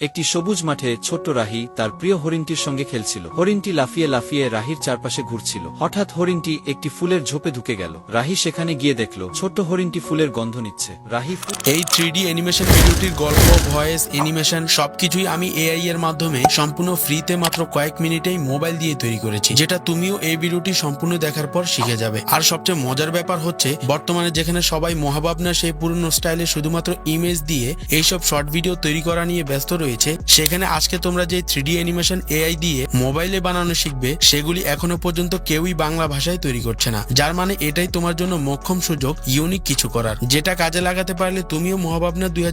একটি সবুজ মাঠে ছোট্ট রাহি তার প্রিয় হরিণটির সঙ্গে খেলছিল। হরিণটি লাফিয়ে লাফিয়ে রাহির চারপাশে ঘুরছিল। হঠাৎ হরিণটি একটি ফুলের ঝোপে ঢুকে গেল। রাহি সেখানে গিয়ে দেখল, ছোট্ট হরিণটি ফুলের গন্ধ নিচ্ছে। রাহি এই থ্রি অ্যানিমেশন ভিডিওটির গল্প ভয়েস অ্যানিমেশন সবকিছুই আমি এআই এর মাধ্যমে সম্পূর্ণ ফ্রিতে মাত্র কয়েক মিনিটেই মোবাইল দিয়ে তৈরি করেছি, যেটা তুমিও এই ভিডিওটি সম্পূর্ণ দেখার পর শিখে যাবে। আর সবচেয়ে মজার ব্যাপার হচ্ছে, বর্তমানে যেখানে সবাই মহাভাবনা সেই পুরনো স্টাইলে শুধুমাত্র ইমেজ দিয়ে এইসব শর্ট ভিডিও তৈরি করা নিয়ে ব্যস্ত রয়েছে সেখানে আজকে তোমরা যে থ্রি অ্যানিমেশন এআই দিয়ে মোবাইলে বানানো শিখবে, সেগুলি এখনও পর্যন্ত কেউই বাংলা ভাষায় তৈরি করছে না। যার মানে এটাই তোমার জন্য মক্ষম সুযোগ ইউনিক কিছু করার। যেটা কাজে লাগাতে পারলে তুমিও মহাভাবনা দুই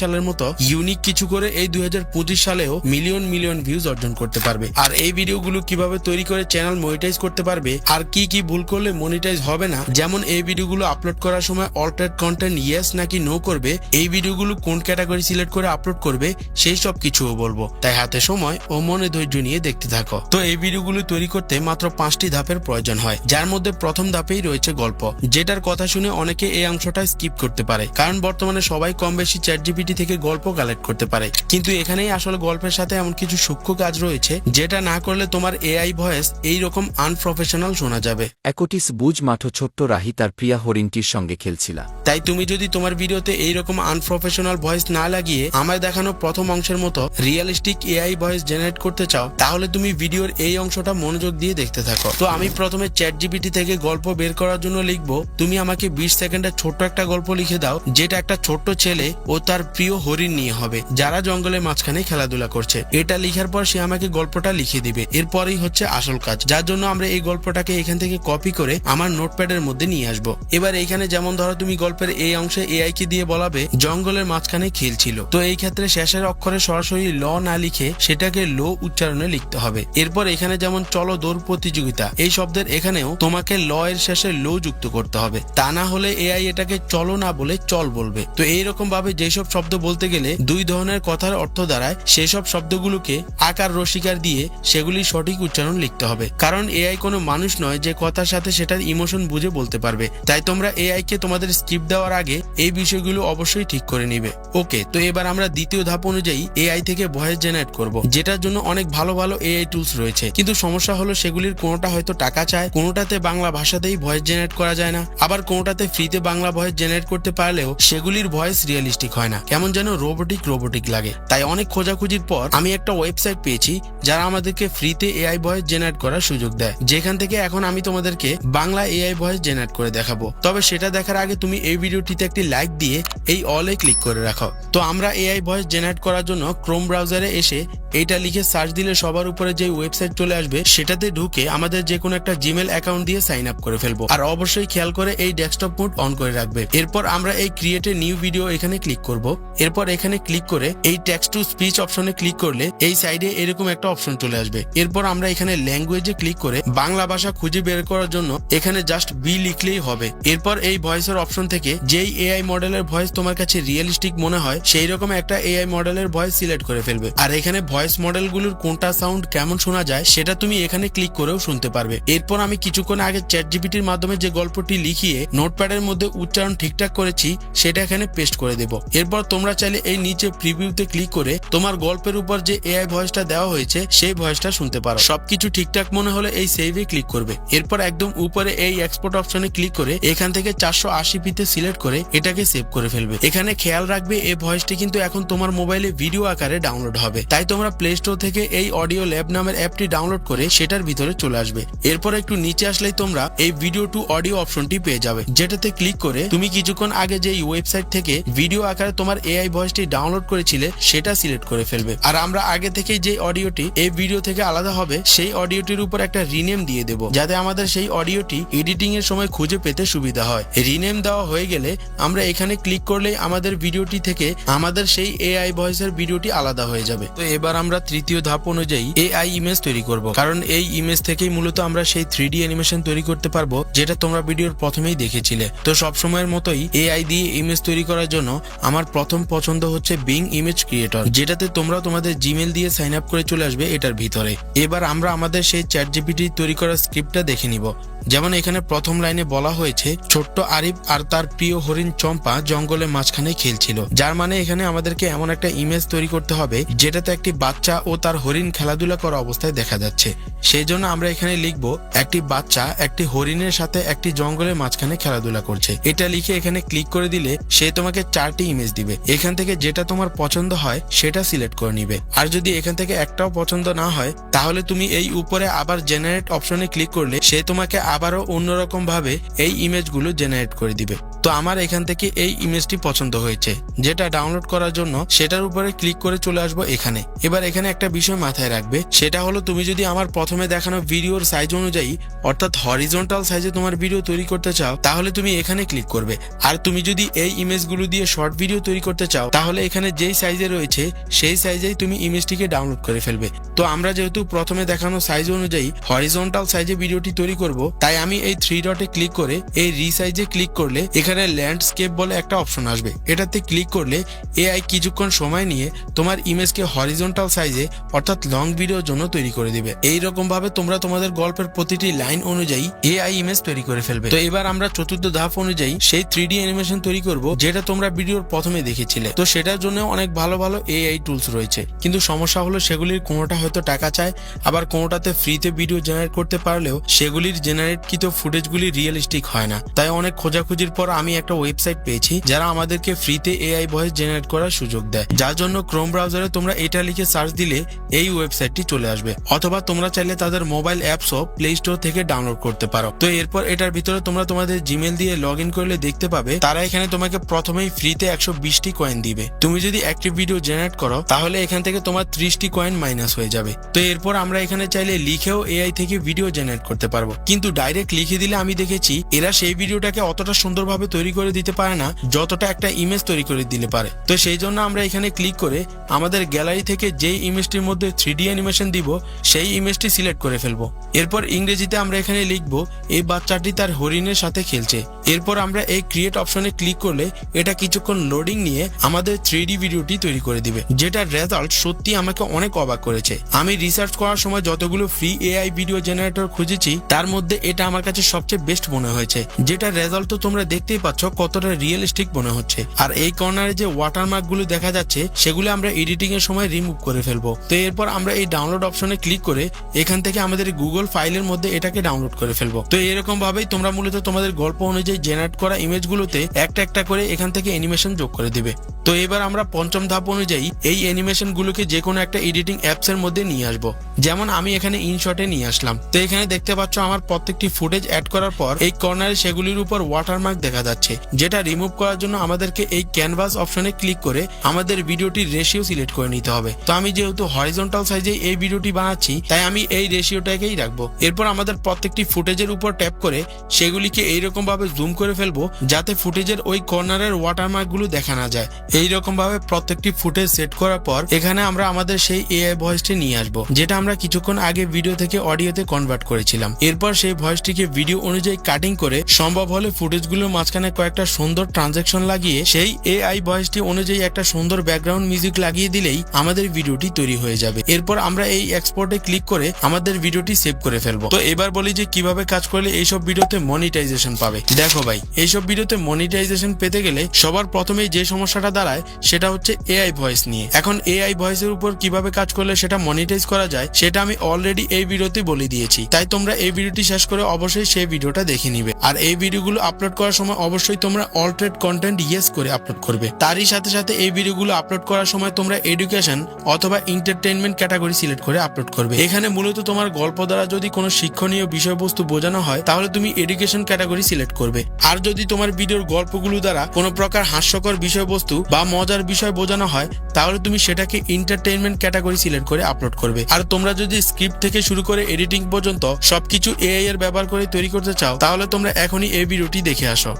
সালের মতো ইউনিক কিছু করে এই দুই সালেও মিলিয়ন মিলিয়ন ভিউজ অর্জন করতে পারবে। আর এই ভিডিওগুলো কীভাবে তৈরি করে চ্যানেল মনিটাইজ করতে পারবে, আর কি কি ভুল করলে মনিটাইজ হবে না, যেমন এই ভিডিওগুলো আপলোড করার সময় অল্টারেট কন্টেন্ট ইয়েস নাকি নো করবে, এই ভিডিওগুলো কোন ক্যাটাগরি সিলেক্ট করে আপলোড করবে, সেই সব কিছুও বলব। তাই হাতে সময় ও মনে ধৈর্য নিয়ে দেখতে থাকো। তো এই ভিডিওগুলো তৈরি করতে মাত্র পাঁচটি ধাপের প্রয়োজন হয়। যার মধ্যে প্রথম ধাপেই রয়েছে গল্প। যেটার কথা শুনে অনেকে এই অংশটা স্কিপ করতে পারে। কারণ বর্তমানে সবাই কম বেশি চ্যাট জিপিটি থেকে গল্প কালেক্ট করতে পারে। কিন্তু এখানেই আসলে গল্পের সাথে এমন কিছু সূক্ষ্ম কাজ রয়েছে যেটা না করলে তোমার এআই ভয়েস এইরকম আনপ্রফেশনাল শোনা যাবে। একটিস বুজ মাঠো ছোট্ট রাহি তার প্রিয়া হরিণটির সঙ্গে খেলছিল। তাই তুমি যদি তোমার ভিডিওতে এইরকম আনপ্রফেশনাল ভয়েস না লাগিয়ে আমায় দেখানো প্রথম অংশের মতো রিয়েলিস্টিক এআই ভয়েস জেনারেট করতে চাও, তাহলে তুমি ভিডিওর এই অংশটা মনোযোগ দিয়ে দেখতে থাকো। তো আমি প্রথমে চ্যাট জিপিটি থেকে গল্প বের করার জন্য লিখব, তুমি আমাকে বিশ সেকেন্ডের ছোট্ট একটা গল্প লিখে দাও, যেটা একটা ছোট্ট ছেলে ও তার প্রিয় হরিণ নিয়ে হবে, যারা জঙ্গলের মাঝখানে খেলাধুলা করছে। এটা লিখার পর সে আমাকে গল্পটা লিখে দিবে। এরপরেই হচ্ছে আসল কাজ, যার জন্য আমরা এই গল্পটাকে এখান থেকে কপি করে আমার নোটপ্যাডের মধ্যে নিয়ে আসব। এবার এখানে যেমন ধরো তুমি গল্পের এই অংশে এআই কে দিয়ে বলাবে, জঙ্গলের মাঝখানে খেলছিল। তো এই ক্ষেত্রে শেষের অক্ষরে সরাসরি ল না লিখে সেটাকে লো উচ্চারণে লিখতে হবে। এরপর এখানে যেমন চলো দৌড় প্রতিযোগিতা, এই শব্দের এখানেও তোমাকে ল এর শেষে লো যুক্ত করতে হবে। তা না হলে এআই এটাকে চলো না বলে চল বলবে। তো এইরকম ভাবে যেসব শব্দ বলতে গেলে দুই ধরনের কথার অর্থ দাঁড়ায়, সেসব শব্দগুলোকে আকার রসিকার দিয়ে সেগুলির সঠিক উচ্চারণ লিখতে হবে। কারণ এআই কোনো মানুষ নয় যে কথার সাথে সেটার ইমোশন বুঝে বলতে পারবে। তাই তোমরা এআই কে তোমাদের স্ক্রিপ্ট দেওয়ার আগে এই বিষয়গুলো অবশ্যই ঠিক করে নিবে। ওকে, তো এবার আমরা দ্বিতীয় ধাপ অনুযায়ী এআই থেকে ভয়েস জেনারেট করব, যেটার জন্য অনেক ভালো ভালো এআই টুলস রয়েছে। কিন্তু সমস্যা হলো সেগুলির কোনোটা হয়তো টাকা চায়, কোনোটাতে বাংলা ভাষাতেই ভয়েস জেনারেট করা যায় না। আবার কোনোটাতে ফ্রিতে বাংলা ভয়েস জেনারেট করতে পারলেও সেগুলির ভয়েস রিয়েলিস্টিক হয় না। কেমন যেন রোবোটিক রোবোটিক লাগে। তাই অনেক খোঁজাখুঁজির পর আমি একটা ওয়েবসাইট পেয়েছি, যারা আমাদেরকে ফ্রিতে এআই ভয়েস জেনারেট করার সুযোগ দেয়। যেখান থেকে এখন আমি তোমাদেরকে বাংলা এআই ভয়েস জেনারেট করে দেখাবো। তবে সেটা দেখার আগে তুমি এই ভিডিওটিতে একটি লাইক দিয়ে এই অলে ক্লিক করে রাখো। তো আমরা এআই ভয়েস জেনারেট করার জন্য ক্রোম ব্রাউজারে এসে এটা লিখে সার্চ দিলে সবার উপরে যে ওয়েবসাইট চলে আসবে, সেটাতে ঢুকে আমাদের যে কোনো একটা জিমেল অ্যাকাউন্ট দিয়ে সাইন আপ করে ফেলব। আর অবশ্যই খেয়াল করে এই ডেস্কটপ মোড অন করে রাখবে। এরপর আমরা এই ক্রিয়েট এ নিউ ভিডিও এখানে ক্লিক করব। এরপর এখানে ক্লিক করে এই টেক্সট টু স্পিচ অপশনে ক্লিক করলে এই সাইডে এরকম একটা অপশন চলে আসবে। এরপর আমরা এখানে ল্যাঙ্গুয়েজে ক্লিক করে বাংলা ভাষা খুঁজে বের করার জন্য এখানে জাস্ট বি লিখলেই হবে। এরপর এই ভয়েসের অপশন থেকে যেই এআই মডেলের ভয়েস তোমার কাছে রিয়েলিস্টিক মনে হয় সেই রকম একটা এআই মডেলের ভয়েস সিলেক্ট করে ফেলবে। আর এখানে ভয়েস মডেলগুলোর কোনটা সাউন্ড কেমন শোনা যায়, সেটা তুমি এখানে ক্লিক করেও শুনতে পারবে। এরপর আমি কিছুক্ষণ আগে চ্যাট জিপিটির মাধ্যমে যে গল্পটি লিখিয়ে নোটপ্যাডের মধ্যে উচ্চারণ ঠিকঠাক করেছি, সেটা এখানে পেস্ট করে দেব। এরপর তোমরা চাইলে এই নিচে প্রিভিউতে ক্লিক করে তোমার গল্পের উপর যে এআই ভয়েসটা দেওয়া হয়েছে, সেই ভয়েসটা শুনতে পারো। সবকিছু ঠিকঠাক মনে হলে এই সেভে ক্লিক করবে। এরপর একদম উপরে এই এক্সপোর্ট অপশনে ক্লিক করে এখান থেকে চারশো আশি পিতে সিলেক্ট করে এটাকে সেভ করে ফেলবে। এখানে খেয়াল রাখবে, এই ভয়েসটি কিন্তু এখন তোমার মোবাইলে ভিডিও আকারে ডাউনলোড হবে। তাই তোমরা প্লে স্টোর থেকে এই অডিও ল্যাব নামের অ্যাপটি ডাউনলোড করে সেটার ভিতরে চলে আসবে। এরপর একটু নিচে আসলেই তোমরা এই ভিডিও টু অডিও অপশনটি পেয়ে যাবে। যেটাতে ক্লিক করে তুমি কিছুক্ষণ আগে যে ওয়েবসাইট থেকে ভিডিও আকারে তোমার এআই ভয়েসটি ডাউনলোড করেছিলে, সেটা সিলেক্ট করে ফেলবে। আর আমরা আগে থেকেই যে অডিওটি এই ভিডিও থেকে আলাদা হবে, সেই অডিওটির উপর একটা রিনেম দিয়ে দেব, যাতে আমাদের সেই অডিওটি এডিটিং এর সময় খুঁজে পেতে সুবিধা হয়। রিনেম দেওয়া হয়ে গেলে আমরা এখানে ক্লিক করলেই আমাদের ভিডিওটি থেকে আমাদের সেই এআই ভয়েসের ভিডিওটি আলাদা হয়ে যাবে। তো এবার আমরা তৃতীয় ধাপ অনুযায়ী এআই ইমেজ তৈরি করব। কারণ এই ইমেজ থেকেই মূলত আমরা সেই থ্রি ডি অ্যানিমেশন তৈরি করতে পারব, যেটা তোমরা ভিডিওর প্রথমেই দেখেছিলে। তো সব সময়ের মতোই এআই দিয়ে ইমেজ তৈরি করার জন্য আমার প্রথম পছন্দ হচ্ছে বিং ইমেজ ক্রিয়েটর যেটাতে তোমরা তোমাদের জিমেল দিয়ে সাইন আপ করে চলে আসবে এটার ভিতরে। এবার আমরা আমাদের সেই চ্যাট জিপিটি তৈরি করার স্ক্রিপ্টটা দেখে নিব। যেমন এখানে প্রথম লাইনে বলা হয়েছে, ছোট্ট আরিফ আর তার প্রিয় হরিণ চম্পা জঙ্গলের মাঝখানে খেলছিল। যার মানে এখানে আমাদেরকে এমন একটা ইমেজ ইমেজ তৈরি করতে হবে, যেটাতে একটি বাচ্চা ও তার হরিণ খেলাধুলা করা অবস্থায় দেখা যাচ্ছে। সেই জন্য আমরা এখানে লিখব, একটি বাচ্চা একটি হরিণের সাথে একটি জঙ্গলের মাঝখানে খেলাধুলা করছে। এটা লিখে এখানে ক্লিক করে দিলে সে তোমাকে চারটি ইমেজ দিবে। এখান থেকে যেটা তোমার পছন্দ হয়, সেটা সিলেক্ট করে নিবে। আর যদি এখান থেকে একটাও পছন্দ না হয়, তাহলে তুমি এই উপরে আবার জেনারেট অপশনে ক্লিক করলে সে তোমাকে আবারও অন্যরকম ভাবে এই ইমেজগুলো জেনারেট করে দিবে। তো আমার এখান থেকে এই ইমেজটি পছন্দ হয়েছে, যেটা ডাউনলোড করার জন্য সেটার উপরে ক্লিক করে চলে আসব এখানে। এবার এখানে একটা বিষয় মাথায় রাখবে, সেটা হলো তুমি যদি আমার প্রথমে দেখানো ভিডিওর সাইজ অনুযায়ী, অর্থাৎ হরিজন্টাল সাইজে তোমার ভিডিও তৈরি করতে চাও, তাহলে তুমি এখানে ক্লিক করবে। আর তুমি যদি এই ইমেজগুলো দিয়ে শর্ট ভিডিও তৈরি করতে চাও, তাহলে এখানে যেই সাইজে রয়েছে, সেই সাইজেই তুমি ইমেজটিকে ডাউনলোড করে ফেলবে। তো আমরা যেহেতু প্রথমে দেখানো সাইজ অনুযায়ী হরিজন্টাল সাইজে ভিডিওটি তৈরি করব, তাই আমি এই থ্রি ডটে ক্লিক করে, এই রিসাইজে ক্লিক করলে এখানে ল্যান্ডস্কেপ বলে একটা অপশন আসবে। এটাতে ক্লিক করলে এআই কিছুক্ষণ সময় নিয়ে তোমার ইমেজকে হরিজন্টাল সাইজে অর্থাৎ লং ভিডিওর জন্য তৈরি করে দিবে। এই রকম ভাবে তোমরা তোমাদের গল্পের প্রতিটি লাইন অনুযায়ী এআই ইমেজ তৈরি করে ফেলবে। তো এবার আমরা চতুর্থ ধাপ অনুযায়ী সেই থ্রি অ্যানিমেশন তৈরি করব, যেটা তোমরা ভিডিওর প্রথমে দেখেছিলে। তো সেটার জন্য অনেক ভালো ভালো এআই টুলস রয়েছে। কিন্তু সমস্যা হলো সেগুলির কোনোটা হয়তো টাকা চায়, আবার কোনোটাতে ফ্রিতে ভিডিও জেনারেট করতে পারলেও সেগুলির জেনারেটকৃত ফুটেজগুলি রিয়েলিস্টিক হয় না। তাই অনেক খোঁজাখুঁজির পর আমি একটা ওয়েবসাইট পেয়েছি, যারা আমাদেরকে ফ্রিতে এআই ভয়েস জেনারেট করার সুযোগ দেয়। যার জন্য ক্রোম ব্রাউজারে তোমরা এটা লিখে সার্চ দিলে এই ওয়েবসাইটটি চলে আসবে। অথবা তোমরা চাইলে তাদের মোবাইল অ্যাপসও প্লে স্টোর থেকে ডাউনলোড করতে পারো। তো এরপর এটার ভিতরে তোমরা তোমাদের জিমেল দিয়ে লগ ইন করলে দেখতে পাবে, তারা এখানে তোমাকে প্রথমেই ফ্রিতে একশো বিশটি কয়েন দিবে। তুমি যদি একটি ভিডিও জেনারেট করো, তাহলে এখান থেকে তোমার ত্রিশটি কয়েন মাইনাস হয়ে যাবে। তো এরপর আমরা এখানে চাইলে লিখেও এআই থেকে ভিডিও জেনারেট করতে পারব। কিন্তু ডাইরেক্ট লিখে দিলে আমি দেখেছি, এরা সেই ভিডিওটাকে অতটা সুন্দরভাবে তৈরি করে দিতে পারে না, যতটা একটা ইমেজ তৈরি করে দিলে পারে। তো সেই জন্য আমরা এখানে ক্লিক করে আমাদের গ্যালারি থেকে যেই ইমেজটির মধ্যে থ্রি অ্যানিমেশন দিব, সেই ইমেজটি সিলেক্ট করে ফেলব। এরপর ইংরেজিতে আমরা এখানে লিখব, এই বাচ্চাটি তার হরিণের সাথে খেলছে। এরপর আমরা এই ক্রিয়েট অপশনে ক্লিক করলে এটা কিছুক্ষণ লোডিং নিয়ে আমাদের থ্রি ডি ভিডিওটি তৈরি করে দিবে। যেটার রেজাল্ট সত্যি আমাকে অনেক অবাক করেছে। আমি রিসার্চ করার সময় যতগুলো ফ্রি এআই ভিডিও জেনারেটর খুঁজেছি, তার মধ্যে এটা আমার কাছে সবচেয়ে বেস্ট মনে হয়েছে। যেটার রেজাল্ট তো তোমরা দেখতেই পাচ্ছ কতটা রিয়েলিস্টিক মনে হচ্ছে। আর এই কর্নারে যে ওয়াটারমার্কগুলো দেখা যাচ্ছে, সেগুলো আমরা এডিটিং এর সময় রিমুভ করে ফেলব। তো এরপর আমরা এই ডাউনলোড অপশনে ক্লিক করে এখান থেকে আমাদের গুগল ফাইলের মধ্যে এটাকে ডাউনলোড করে ফেলব। তো এরকম ভাবেই তোমরা মূলত তোমাদের গল্প অনুযায়ী জেনারেট করা ইমেজ গুলোতে একটা একটা করে এখান থেকে অ্যানিমেশন যোগ করে দিবে। তো এবার আমরা পঞ্চম ধাপ অনুযায়ী এই অ্যানিমেশন গুলোকে যে কোনো একটা এডিটিং অ্যাপস এর মধ্যে নিয়ে আসব। যেমন আমি এখানে ইনশটে নিয়ে আসলাম। তো এখানে দেখতে পাচ্ছ আমার প্রত্যেকটি ফুটেজ অ্যাড করার পর এই কর্নারে সেগুলির উপর ওয়াটারমার্ক দেখা যাচ্ছে, যেটা রিমুভ করার জন্য আমাদেরকে এই ক্যানভাস অপশনে ক্লিক করে আমাদের ভিডিওটির রেশিও সিলেক্ট করে নিতে হবে। তো আমি যেহেতু হরিজন্টাল সাইজে এই ভিডিওটি বানাচ্ছি, তাই আমি এই রেশিওটাকেই রাখব। এরপর আমাদের প্রত্যেকটি ফুটেজের উপর ট্যাপ করে সেগুলিকে এইরকম ভাবে জুম করে ফেলব, যাতে ফুটেজের ওই কর্নারের ওয়াটারমার্কগুলো দেখা না যায়। এইরকম ভাবে প্রত্যেকটি ফুটেজ সেট করার পর এখানে আমরা আমাদের সেই এআই ভয়েসটি নিয়ে আসব, যেটা আমরা কিছুক্ষণ আগে ভিডিও থেকে অডিওতে কনভার্ট করেছিলাম। এরপর সেই ভয়েসটিকে ভিডিও অনুযায়ী কাটিং করে সম্ভব হলে ফুটেজগুলোর মাঝখানে কয়েকটা সুন্দর ট্রানজেকশন লাগিয়ে সেই এআই ভয়েসটি অনুযায়ী একটা সুন্দর ব্যাকগ্রাউন্ড মিউজিক লাগিয়ে দিলেই আমাদের ভিডিওটি তৈরি হয়ে যাবে। এরপর আমরা এই এক্সপোর্টে ক্লিক করে আমাদের ভিডিওটি সেভ করে ফেলব। তো এবার বলি যে কীভাবে কাজ করলে এইসব ভিডিওতে মনিটাইজেশন পাবে। দেখো ভাই, এইসব ভিডিওতে মনিটাইজেশন পেতে গেলে সবার প্রথমেই যে সমস্যাটা দাঁড়ায়, সেটা হচ্ছে এআই ভয়েস নিয়ে। এখন এআই ভয়েসের উপর কীভাবে কাজ করলে সেটা মনিটাইজ করা যায়, সেটা আমি অলরেডি এই ভিডিওতে বলে দিয়েছি। তাই তোমরা এই ভিডিওটি শেষ করে অবশ্যই সেই ভিডিওটা দেখে নিবে। আর এই ভিডিওগুলো আপলোড করার সময় অবশ্যই তোমরা অল্টারেট কন্টেন্ট ইয়েস করে আপলোড করবে। তারই সাথে সাথে এই ভিডিওগুলো আপলোড করার সময় তোমরা এডুকেশন অথবা এন্টারটেইনমেন্ট ক্যাটাগরি সিলেক্ট করে আপলোড করবে। এখানে মূলত তোমার গল্প দ্বারা যদি কোনো শিক্ষণীয় বিষয়বস্তু বোঝানো হয়, তাহলে তুমি এডুকেশন ক্যাটাগরি সিলেক্ট করবে। আর যদি তোমার ভিডিওর গল্পগুলো দ্বারা কোনো প্রকার হাস্যকর বিষয়বস্তু বা মজার বিষয় বোঝানো হয়, তাহলে তুমি সেটাকে এন্টারটেইনমেন্ট ক্যাটাগরি সিলেক্ট করে আপলোড করবে। আর তোমরা যদি স্ক্রিপ্ট থেকে শুরু করে এডিটিং পর্যন্ত সবকিছু এআই এর ব্যবহার করে তৈরি করতে চাও, তাহলে তোমরা এখনই এই ভিডিওটি দেখে আসো।